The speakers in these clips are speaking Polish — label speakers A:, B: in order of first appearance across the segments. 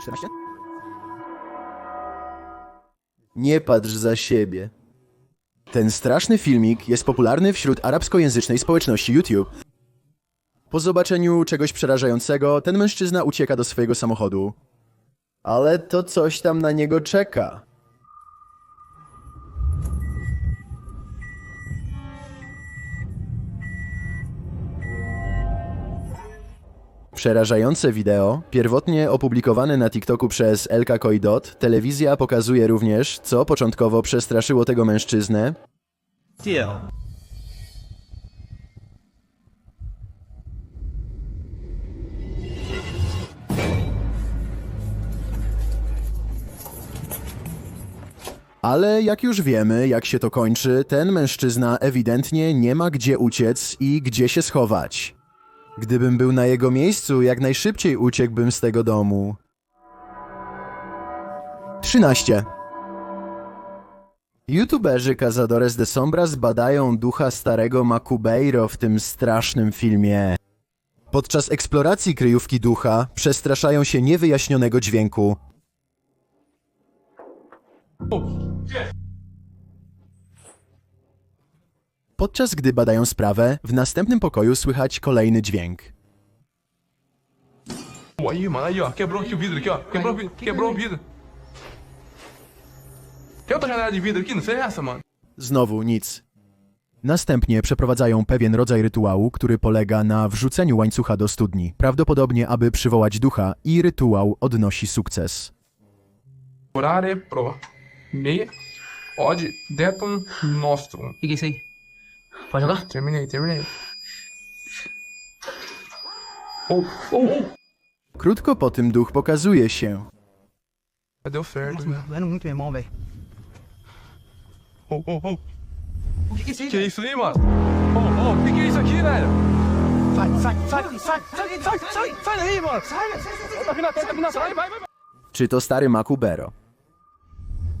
A: 14? Nie patrz za siebie. Ten straszny filmik jest popularny wśród arabskojęzycznej społeczności YouTube. Po zobaczeniu czegoś przerażającego, ten mężczyzna ucieka do swojego samochodu. Ale to coś tam na niego czeka. Przerażające wideo, pierwotnie opublikowane na TikToku przez Elka Koidot, telewizja pokazuje również, co początkowo przestraszyło tego mężczyznę,
B: Deal.
A: ale jak już wiemy, jak się to kończy, ten mężczyzna ewidentnie nie ma gdzie uciec i gdzie się schować. Gdybym był na jego miejscu, jak najszybciej uciekłbym z tego domu. 13. YouTuberzy Cazadores de Sombras badają ducha starego Macubeiro w tym strasznym filmie. Podczas eksploracji kryjówki ducha przestraszają się niewyjaśnionego dźwięku. Podczas gdy badają sprawę, w następnym pokoju słychać kolejny dźwięk.
C: Pô, aí, mano, aí, ó. Quebrou aqui o vidro aqui, ó. Quebrou, o vidro, quebrou o vidro. Tem outra janela de vidro aqui? Não sei essa, mano.
A: Znowu nic. Następnie przeprowadzają pewien rodzaj rytuału, który polega na wrzuceniu łańcucha do studni, prawdopodobnie aby przywołać ducha i rytuał odnosi sukces.
C: Pro. Meia. Odd. Deton. Nostrum.
B: O que, que é isso aí? Pode jogar?
C: Terminei, terminei. Oh, oh, oh.
A: Krótko po tym duch pokazuje się.
C: Deu certo.
B: Nossa, meu, doendo muito meu irmão, velho.
C: Oh, oh, oh.
B: O que, que é isso aí?
C: Que isso aí, mano? Oh, oh, o que, que é isso aqui, velho?
B: Sai, sai, sai, sai, sai, sai, sai, sai daí, mano. Sai, sai, sai, sai.
C: Tá vindo atrás, tá vindo atrás. Vai, vai, vai.
A: Czy to stary Macubero?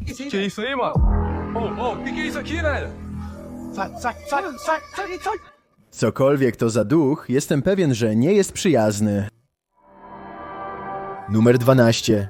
B: O que, é isso
C: Que
B: aí?
C: isso aí, mano? Oh, oh, o que, que é isso aqui, velho?
A: Cokolwiek to za duch, jestem pewien, że nie jest przyjazny. Numer 12.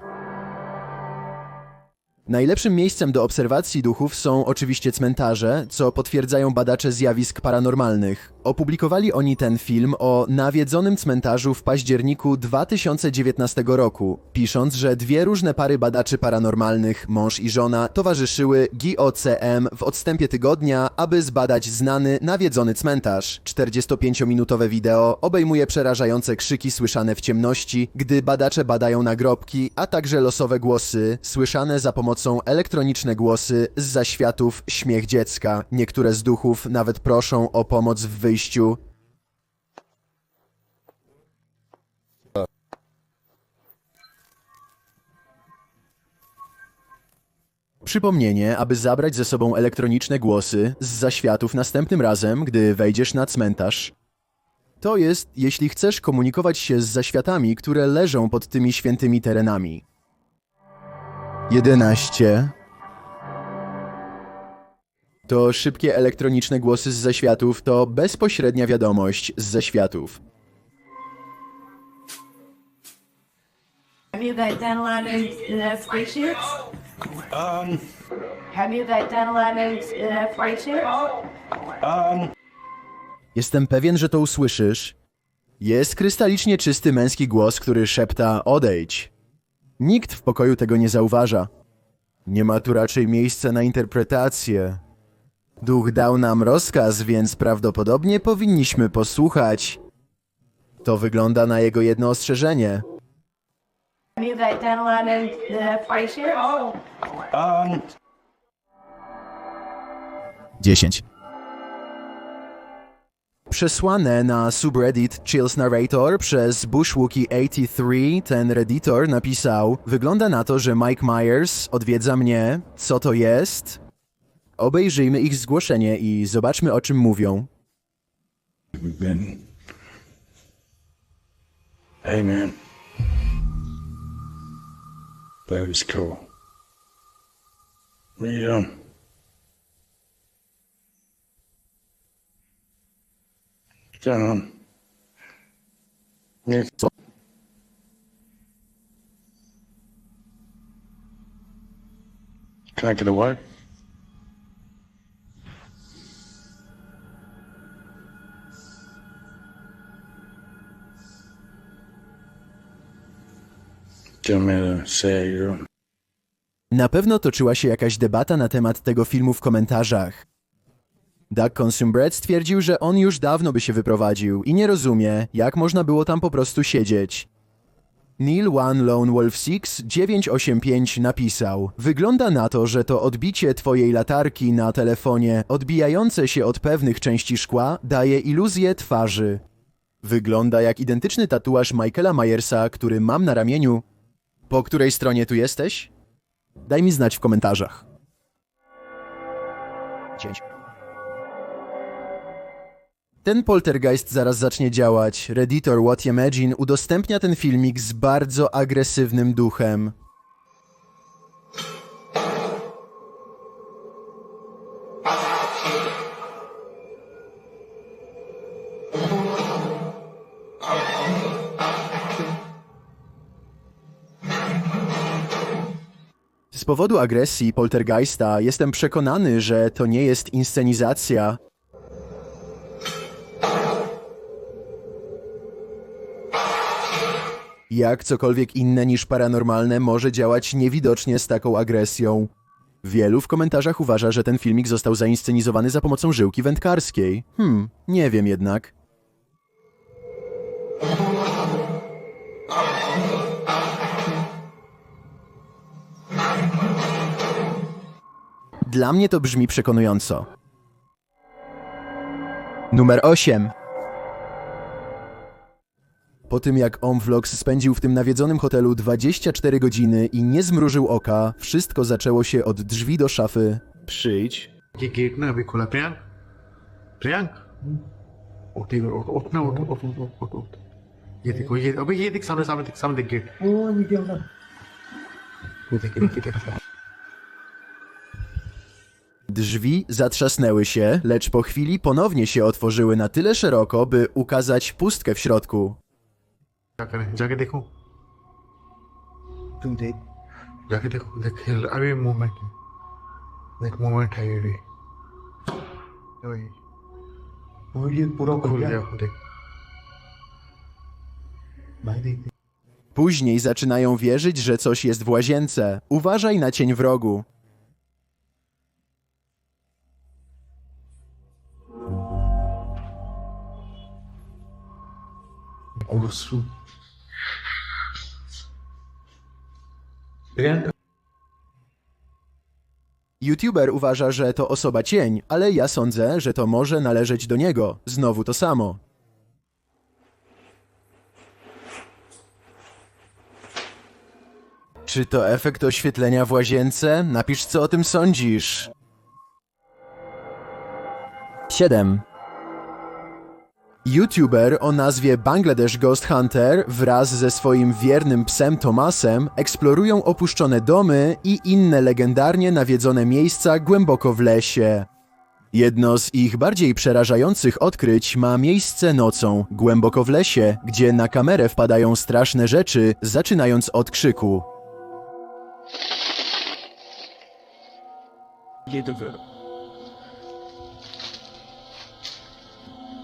A: Najlepszym miejscem do obserwacji duchów są oczywiście cmentarze, co potwierdzają badacze zjawisk paranormalnych. Opublikowali oni ten film o nawiedzonym cmentarzu w październiku 2019 roku, pisząc, że dwie różne pary badaczy paranormalnych, mąż i żona, towarzyszyły GOCM w odstępie tygodnia, aby zbadać znany, nawiedzony cmentarz. 45-minutowe wideo obejmuje przerażające krzyki słyszane w ciemności, gdy badacze badają nagrobki, a także losowe głosy, słyszane za pomocą elektroniczne głosy z zaświatów śmiech dziecka. Niektóre z duchów nawet proszą o pomoc w wyjściu. Przypomnienie, aby zabrać ze sobą elektroniczne głosy z zaświatów następnym razem, gdy wejdziesz na cmentarz. To jest, jeśli chcesz komunikować się z zaświatami, które leżą pod tymi świętymi terenami. 11. To szybkie elektroniczne głosy z zaświatów to bezpośrednia wiadomość z zaświatów.
D: Have you guys done a lot of uh, spaceships? Um. Have you guys done a lot of uh, spaceships?
A: Jestem pewien, że to usłyszysz. Jest krystalicznie czysty męski głos, który szepta odejdź. Nikt w pokoju tego nie zauważa. Nie ma tu raczej miejsca na interpretację. Duch dał nam rozkaz, więc prawdopodobnie powinniśmy posłuchać. To wygląda na jego jedno ostrzeżenie.
D: Have you guys done a lot of uh, spaceships?
A: 10. Przesłane na subreddit Chills Narrator przez Bushwookie83 ten redditor napisał Wygląda na to, że Mike Myers odwiedza mnie. Co to jest? Obejrzyjmy ich zgłoszenie i zobaczmy o czym mówią.
E: Hey, man. That was cool. What you Chciałem. Nie chcę. Can I get away?
A: Na pewno toczyła się jakaś debata na temat tego filmu w komentarzach. Doug Consumbred stwierdził, że on już dawno by się wyprowadził i nie rozumie, jak można było tam po prostu siedzieć. Neil One Lone Wolf Six 985 napisał: Wygląda na to, że to odbicie twojej latarki na telefonie, odbijające się od pewnych części szkła, daje iluzję twarzy. Wygląda jak identyczny tatuaż Michaela Myersa, który mam na ramieniu. Po której stronie tu jesteś? Daj mi znać w komentarzach. 10. Ten poltergeist zaraz zacznie działać. Redditor What Imagine udostępnia ten filmik z bardzo agresywnym duchem. Z powodu agresji poltergeista jestem przekonany, że to nie jest inscenizacja. Jak cokolwiek inne niż paranormalne może działać niewidocznie z taką agresją. Wielu w komentarzach uważa, że ten filmik został zainscenizowany za pomocą żyłki wędkarskiej. Hmm, nie wiem jednak. Dla mnie to brzmi przekonująco. Numer 8. Po tym jak Omvlox spędził w tym nawiedzonym hotelu 24 godziny i nie zmrużył oka, wszystko zaczęło się od drzwi do szafy. Przyjdź.
F: Giegnę, wykula Priyank. Priyank. Okna, okna, okna, okna. Yedik, yedik, abhi yedik samne samne dik samne dik gate. Oh, ye.
A: Drzwi zatrzasnęły się, lecz po chwili ponownie się otworzyły na tyle szeroko, by ukazać pustkę w środku.
F: क्या करें जाके देखो
B: तुम देख
F: जाके देखो देख हिल अभी मूवमेंट देख मूवमेंट है ये भी वही
B: वो ये पूरा
F: खुल गया देख
B: भाई देख देख।
A: Później zaczynają wierzyć, że coś jest w łazience. Uważaj na cień w rogu. YouTuber uważa, że to osoba cień, ale ja sądzę, że to może należeć do niego. Znowu to samo. Czy to efekt oświetlenia w łazience? Napisz, co o tym sądzisz. 7. YouTuber o nazwie Bangladesh Ghost Hunter wraz ze swoim wiernym psem Tomasem eksplorują opuszczone domy i inne legendarnie nawiedzone miejsca głęboko w lesie. Jedno z ich bardziej przerażających odkryć ma miejsce nocą, głęboko w lesie, gdzie na kamerę wpadają straszne rzeczy, zaczynając od krzyku.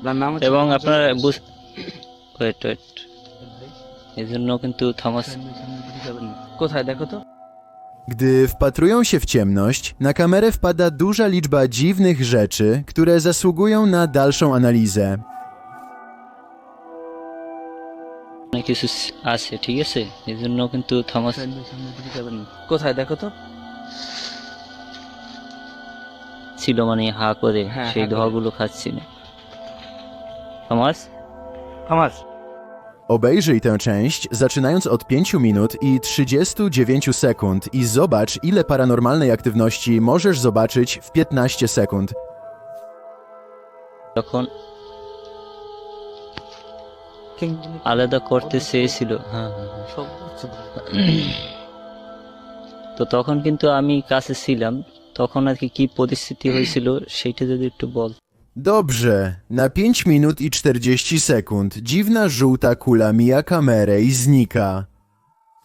B: আপনার নাম হচ্ছে
G: এবং আপনার বুঝ wait wait এই জন্য কিন্তু থমাস
B: কোথায় দেখো তো
A: Gdy wpatrują się w ciemność, na kamerę wpada duża liczba dziwnych rzeczy, które zasługują na dalszą analizę.
G: অনেক কিছু আছে ঠিক আছে এই জন্য কিন্তু থমাস
B: কোথায় দেখো তো
G: ছিল মানে হা করে
B: হ্যাঁ,
G: সেই
B: হা করে।
G: ধোয়াগুলো খাচ্ছিল Thomas
B: Thomas
A: Obejrzyj tę część, zaczynając od 5 minut i 39 sekund i zobacz, ile paranormalnej aktywności możesz zobaczyć w 15 sekund.
G: তখন আলাদা করতে চেয়েছিল হ্যাঁ হ্যাঁ হ্যাঁ।
B: সব হচ্ছে
G: তো তখন কিন্তু আমি কাছে ছিলাম তখন আর কি কি পরিস্থিতি হয়েছিল সেইটা যদি একটু বল
A: Dobrze, na 5 minut i 40 sekund dziwna żółta kula mija kamerę i znika.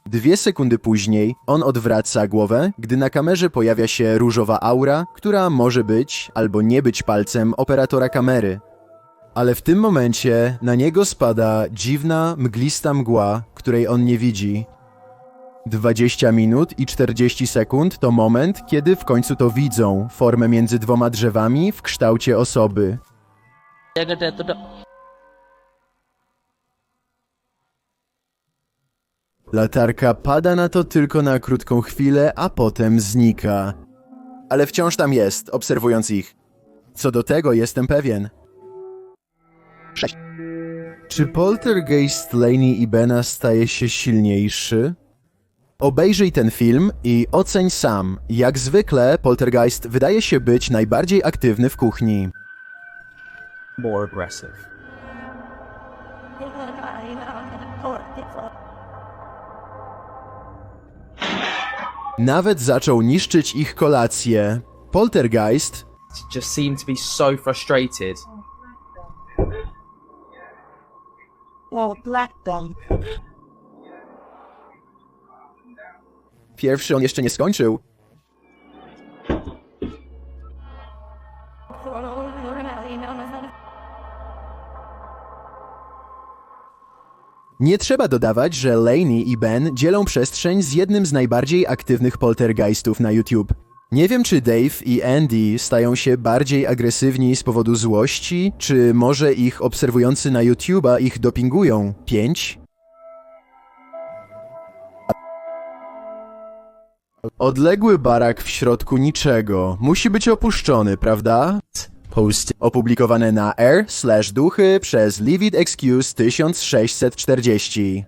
A: Dwie sekundy później on odwraca głowę, gdy na kamerze pojawia się różowa aura, która może być albo nie być palcem operatora kamery. Ale w tym momencie na niego spada dziwna, mglista mgła, której on nie widzi. 20 minut i 40 sekund to moment, kiedy w końcu to widzą, formę między dwoma drzewami w kształcie osoby. Latarka pada na to tylko na krótką chwilę, a potem znika. Ale wciąż tam jest, obserwując ich. Co do tego jestem pewien. Czy poltergeist Laney i Bena staje się silniejszy? Obejrzyj ten film i oceń sam. Jak zwykle, poltergeist wydaje się być najbardziej aktywny w kuchni.
B: More aggressive.
A: Nawet zaczął niszczyć ich kolację. Poltergeist
B: Just seemed to be so frustrated.
D: Well, black them.
A: Pierwszy on jeszcze nie skończył. Nie trzeba dodawać, że Laney i Ben dzielą przestrzeń z jednym z najbardziej aktywnych poltergeistów na YouTube. Nie wiem, czy Dave i Andy stają się bardziej agresywni z powodu złości, czy może ich obserwujący na YouTube'a ich dopingują. 5? Odległy barak w środku niczego. Musi być opuszczony, prawda? Post opublikowane na r slash duchy przez Livid Excuse 1640.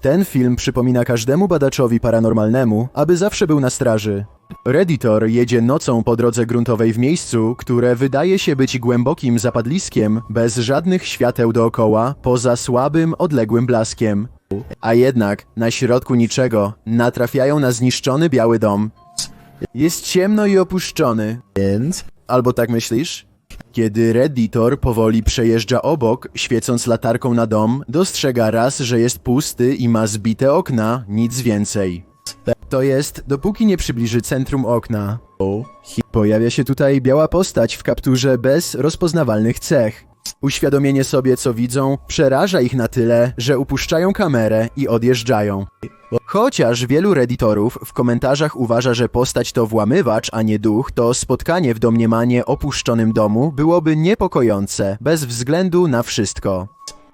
A: Ten film przypomina każdemu badaczowi paranormalnemu, aby zawsze był na straży. Redditor jedzie nocą po drodze gruntowej w miejscu, które wydaje się być głębokim zapadliskiem, bez żadnych świateł dookoła, poza słabym, odległym blaskiem. A jednak, na środku niczego, natrafiają na zniszczony biały dom. Jest ciemno i opuszczony. Albo tak myślisz? Kiedy Redditor powoli przejeżdża obok, świecąc latarką na dom, dostrzega raz, że jest pusty i ma zbite okna, nic więcej. To jest, dopóki nie przybliży centrum okna. Pojawia się tutaj biała postać w kapturze bez rozpoznawalnych cech. Uświadomienie sobie, co widzą, przeraża ich na tyle, że upuszczają kamerę i odjeżdżają. Chociaż wielu redditorów w komentarzach uważa, że postać to włamywacz, a nie duch, to spotkanie w domniemanie opuszczonym domu byłoby niepokojące, bez względu na wszystko.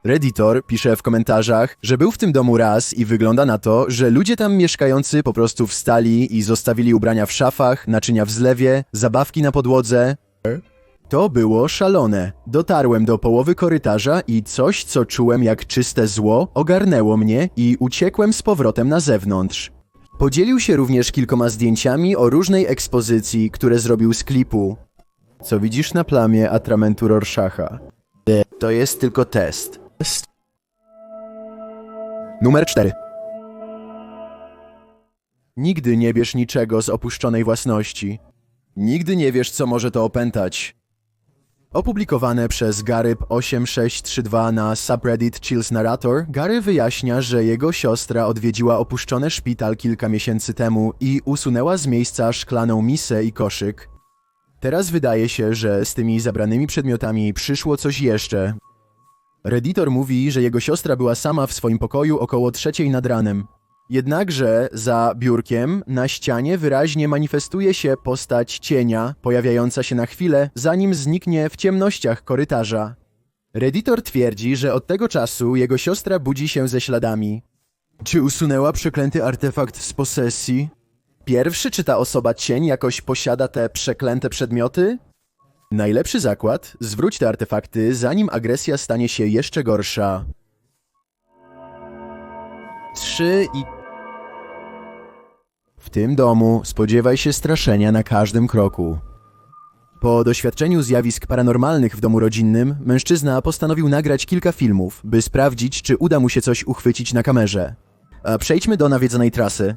A: Redditor pisze w komentarzach, że był w tym domu raz i wygląda na to, że ludzie tam mieszkający po prostu wstali i zostawili ubrania w szafach, naczynia w zlewie, zabawki na podłodze. To było szalone. Dotarłem do połowy korytarza i coś, co czułem jak czyste zło, ogarnęło mnie i uciekłem z powrotem na zewnątrz. Podzielił się również kilkoma zdjęciami o różnej ekspozycji, które zrobił z klipu. Co widzisz na plamie atramentu Rorschacha? To jest tylko test. Numer 4. Nigdy nie bierz niczego z opuszczonej własności. Nigdy nie wiesz, co może to opętać. Opublikowane przez Garyb8632 na subreddit Chills Narrator, Gary wyjaśnia, że jego siostra odwiedziła opuszczony szpital kilka miesięcy temu i usunęła z miejsca szklaną misę i koszyk. Teraz wydaje się, że z tymi zabranymi przedmiotami przyszło coś jeszcze. Redditor mówi, że jego siostra była sama w swoim pokoju około trzeciej nad ranem. Jednakże za biurkiem na ścianie wyraźnie manifestuje się postać cienia, pojawiająca się na chwilę, zanim zniknie w ciemnościach korytarza. Redditor twierdzi, że od tego czasu jego siostra budzi się ze śladami. Czy usunęła przeklęty artefakt z posesji? Pierwszy czy ta osoba cień jakoś posiada te przeklęte przedmioty? Najlepszy zakład, zwróć te artefakty, zanim agresja stanie się jeszcze gorsza. Trzy i... W tym domu spodziewaj się straszenia na każdym kroku. Po doświadczeniu zjawisk paranormalnych w domu rodzinnym, mężczyzna postanowił nagrać kilka filmów, by sprawdzić, czy uda mu się coś uchwycić na kamerze. A przejdźmy do nawiedzonej trasy.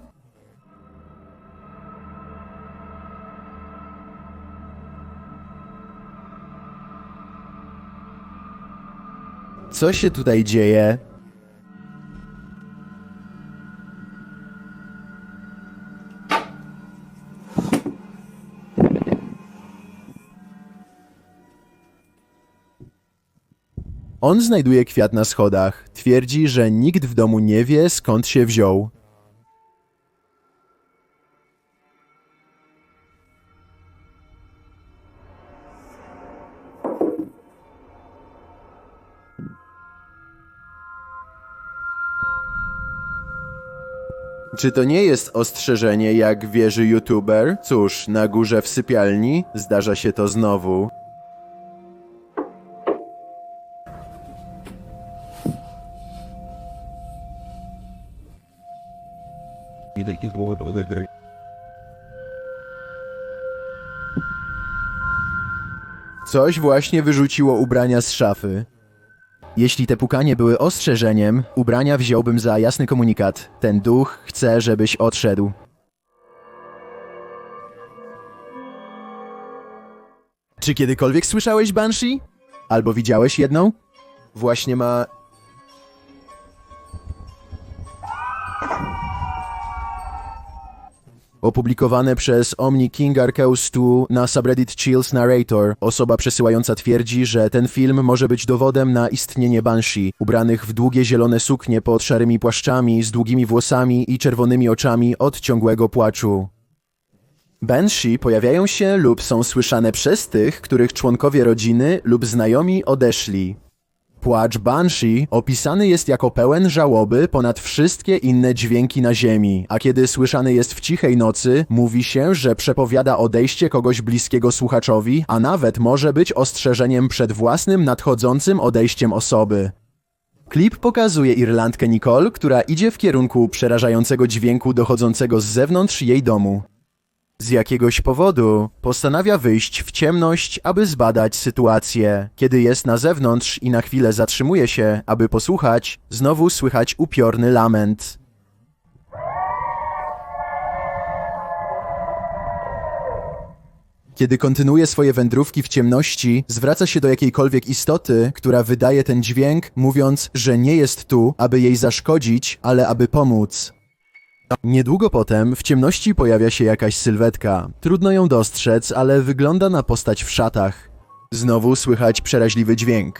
A: Co się tutaj dzieje? On znajduje kwiat na schodach. Twierdzi, że nikt w domu nie wie skąd się wziął. Czy to nie jest ostrzeżenie, jak wierzy youtuber? Cóż, na górze w sypialni zdarza się to znowu. Coś właśnie wyrzuciło ubrania z szafy. Jeśli te pukanie były ostrzeżeniem, ubrania wziąłbym za jasny komunikat. Ten duch chce, żebyś odszedł. Czy kiedykolwiek słyszałeś Banshee? Albo widziałeś jedną? Właśnie ma... Opublikowane przez Omni King Arceus 2 na subreddit Chills Narrator, osoba przesyłająca twierdzi, że ten film może być dowodem na istnienie Banshee, ubranych w długie zielone suknie pod szarymi płaszczami, z długimi włosami i czerwonymi oczami od ciągłego płaczu. Banshee pojawiają się lub są słyszane przez tych, których członkowie rodziny lub znajomi odeszli. Płacz Banshee opisany jest jako pełen żałoby ponad wszystkie inne dźwięki na ziemi, a kiedy słyszany jest w cichej nocy, mówi się, że przepowiada odejście kogoś bliskiego słuchaczowi, a nawet może być ostrzeżeniem przed własnym nadchodzącym odejściem osoby. Klip pokazuje Irlandkę Nicole, która idzie w kierunku przerażającego dźwięku dochodzącego z zewnątrz jej domu. Z jakiegoś powodu postanawia wyjść w ciemność, aby zbadać sytuację. Kiedy jest na zewnątrz i na chwilę zatrzymuje się, aby posłuchać, znowu słychać upiorny lament. Kiedy kontynuuje swoje wędrówki w ciemności, zwraca się do jakiejkolwiek istoty, która wydaje ten dźwięk, mówiąc, że nie jest tu, aby jej zaszkodzić, ale aby pomóc. Niedługo potem w ciemności pojawia się jakaś sylwetka. Trudno ją dostrzec, ale wygląda na postać w szatach. Znowu słychać przeraźliwy dźwięk.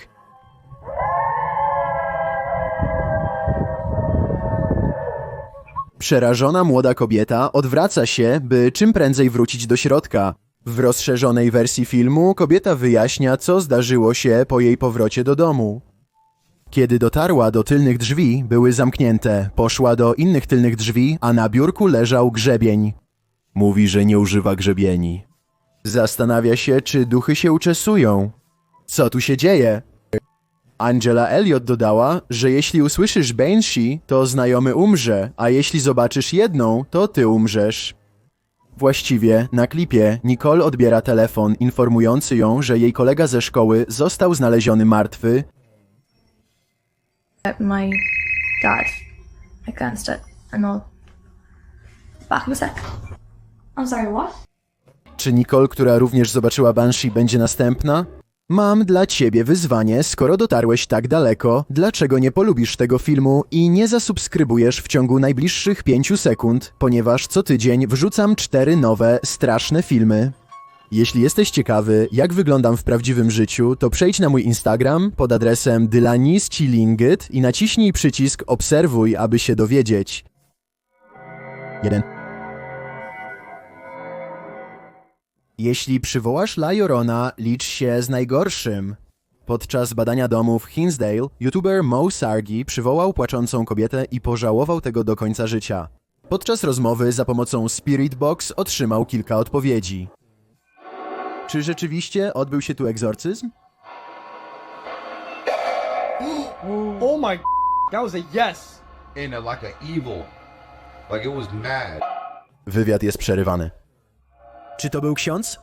A: Przerażona młoda kobieta odwraca się, by czym prędzej wrócić do środka. W rozszerzonej wersji filmu kobieta wyjaśnia, co zdarzyło się po jej powrocie do domu. Kiedy dotarła do tylnych drzwi, były zamknięte. Poszła do innych tylnych drzwi, a na biurku leżał grzebień. Mówi, że nie używa grzebieni. Zastanawia się, czy duchy się uczesują. Co tu się dzieje? Angela Elliot dodała, że jeśli usłyszysz Banshee, to znajomy umrze, a jeśli zobaczysz jedną, to ty umrzesz. Właściwie, na klipie, Nicole odbiera telefon informujący ją, że jej kolega ze szkoły został znaleziony martwy
H: my in a sec. I'm sorry, what?
A: Czy Nicole, która również zobaczyła Banshee, będzie następna? Mam dla ciebie wyzwanie, skoro dotarłeś tak daleko, dlaczego nie polubisz tego filmu i nie zasubskrybujesz w ciągu najbliższych 5 sekund, ponieważ co tydzień wrzucam cztery nowe, straszne filmy. Jeśli jesteś ciekawy, jak wyglądam w prawdziwym życiu, to przejdź na mój Instagram pod adresem Dylanis Chillingyt i naciśnij przycisk obserwuj, aby się dowiedzieć. 1. Jeśli przywołasz La Llorona, licz się z najgorszym. Podczas badania domu w Hinsdale, youtuber Mo Sargi przywołał płaczącą kobietę i pożałował tego do końca życia. Podczas rozmowy za pomocą Spirit Box otrzymał kilka odpowiedzi. Czy rzeczywiście odbył się tu egzorcyzm?
B: Oh my that was a yes.
I: in a, like a evil, like it was mad.
A: Wywiad jest przerywany. Czy to był ksiądz?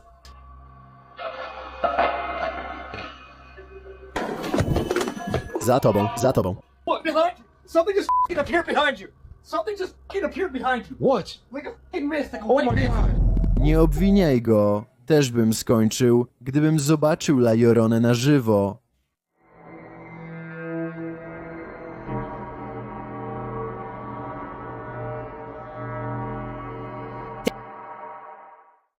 A: Za tobą, za tobą.
B: What behind you? Something just f***ing appeared behind you. Something just f***ing appeared behind you.
F: What?
B: Like a f***ing mist, like a oh my god.
A: Nie obwiniaj go. Też bym skończył, gdybym zobaczył La Lloronę na żywo.